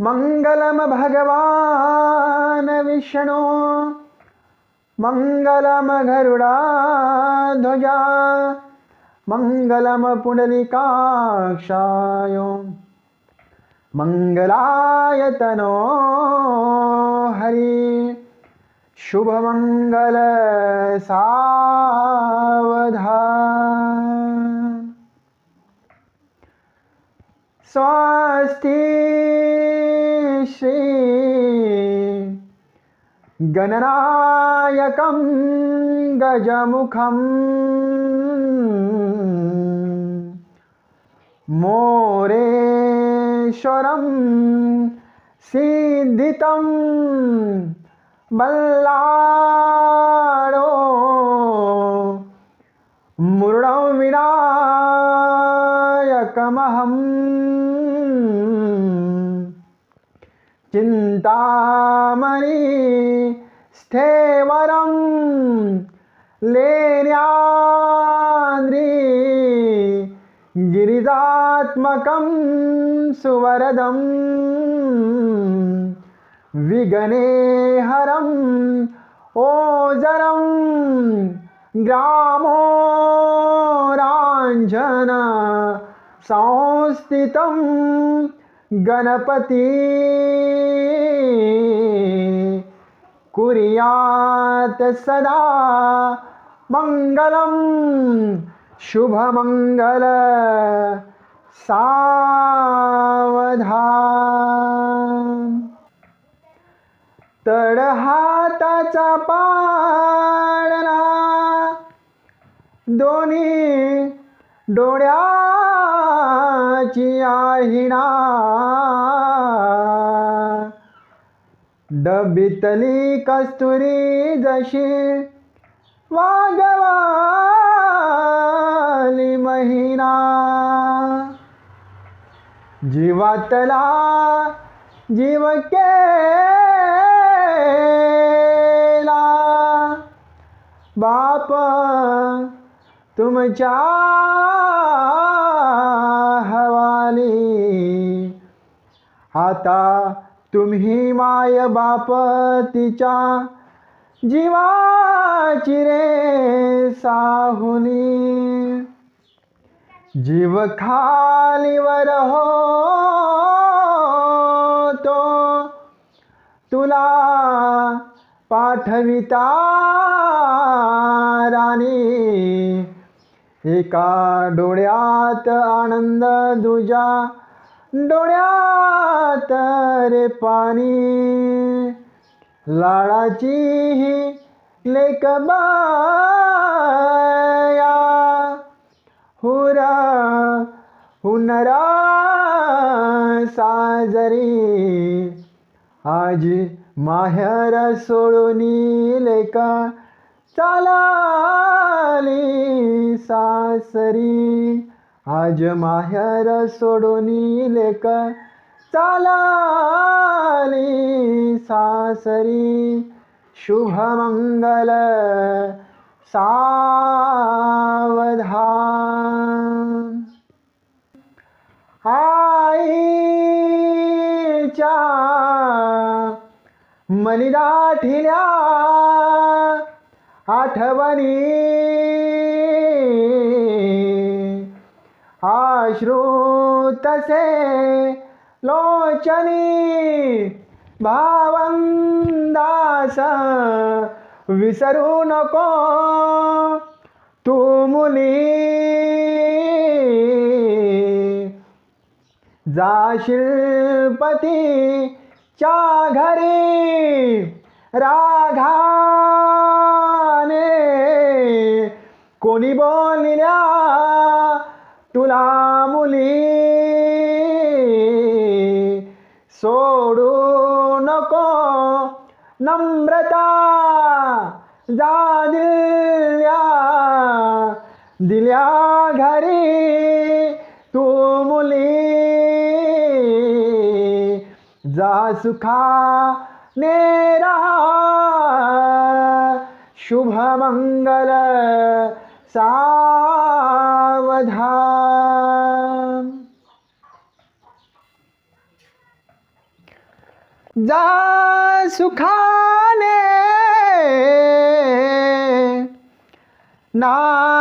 मङ्गलं भगवान् विष्णु मङ्गलं गरुडाध्वजा मङ्गलं पुण्डलिकाक्षाय मङ्गलायतनो हरि शुभमङ्गल सावधान। स्वस्ति श्री गणनायकं गजमुखं। मोरेश्वरं सिद्धितं। बल्लाडो। मुरुडं विनायकमहम्। चिन्तामणि स्थेवरं लेन्याद्रि गिरिजात्मकं सुवरदं विघ्नेहरम् ओजरं ग्रामो राञ्जन संस्थितं गणपती कुर्यात सदा मङ्गलं शुभमङ्गल सावधान. तडहाताचा पाडला दोन्ही डोळ्या ची आहिणा. डबितली कस्तुरी जशी वागवाली महिना. जीवातला जीव केला. बाप तुमच्या झाले आता तुम्ही माय बाप तिच्या जीवाची रे साहुनी जीव खालीवर हो तो तुला पाठविता राणी. एका डोळ्यात आनंद दुजा डोळ्यात रे पाणी. लाडाची ही लेक बाया हुरा हुनरा साजरी. आजी माहेर सोडून लेका आली सासरी. आज माहेर सोडून लेका चालाली सासरी. शुभमंगल सावधान. आईच्या मनी दाठिल्या आठवणी आश्रू तसे लोचनी भावंदास विसरू नको तू मुली जाशील पतीच्या घरी राघाने कोणी बोलल्या तुला मुली सोडू नको नम्रता जा दिल्या दिल्या घरी तू मुली जा सुखा ने शुभमंगल सावधा. जा सुखाने. नादायला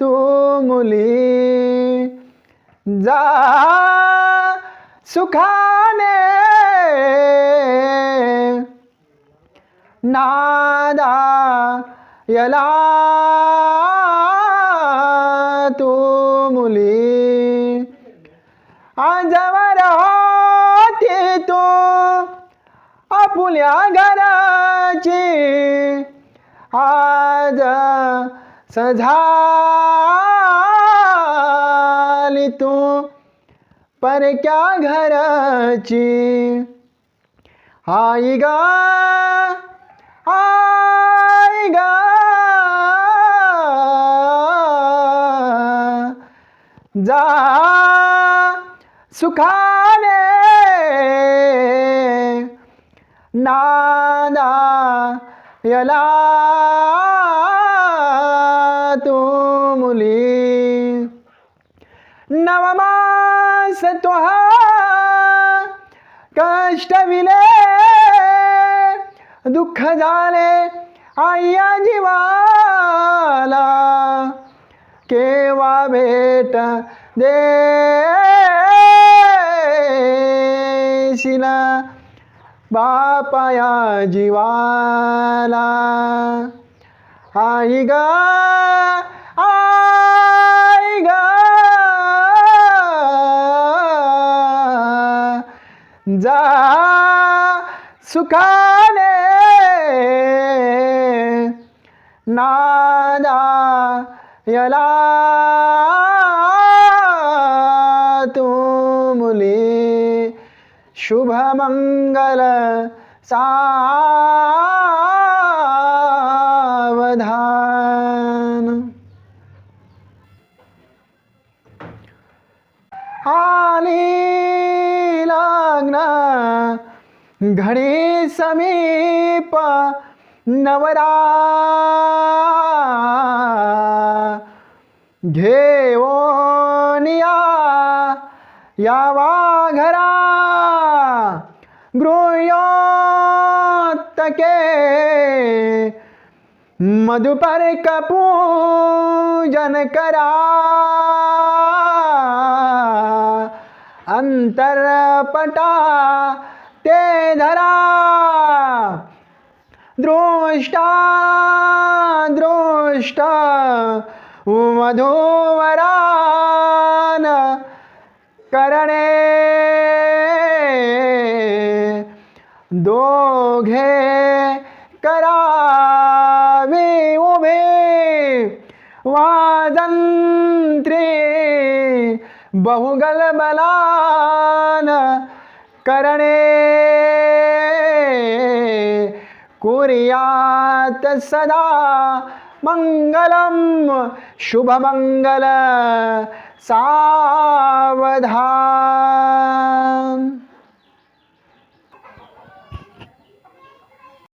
तू मुली. जा सुखाने. नादायला तू मुली. आपल्या घराची आज सझाली तू परक्या घराची. आई गा आई गा. जा सुखा नादा यला तू मुली. नवमास तुहा कष्ट विले दुःख झाले आय्या जीवाला. केव्हा भेट दे शिला या जीवाला. आई गा आई गा. जा सुखाने. नादा यला शुभमंगल सावधान। आली लागना घडी समीप नवरा घेवोनिया या यावा घरा गृह्योत्तके मधुपर कपूजन करा। अंतरपटा ते धरा। दृष्टा दृष्ट मधुवरान करणे। दोघे करावे उभे वाजंत्री बहुगल बलान करणे. कुर्यात सदा मंगलम शुभमंगल सावधान।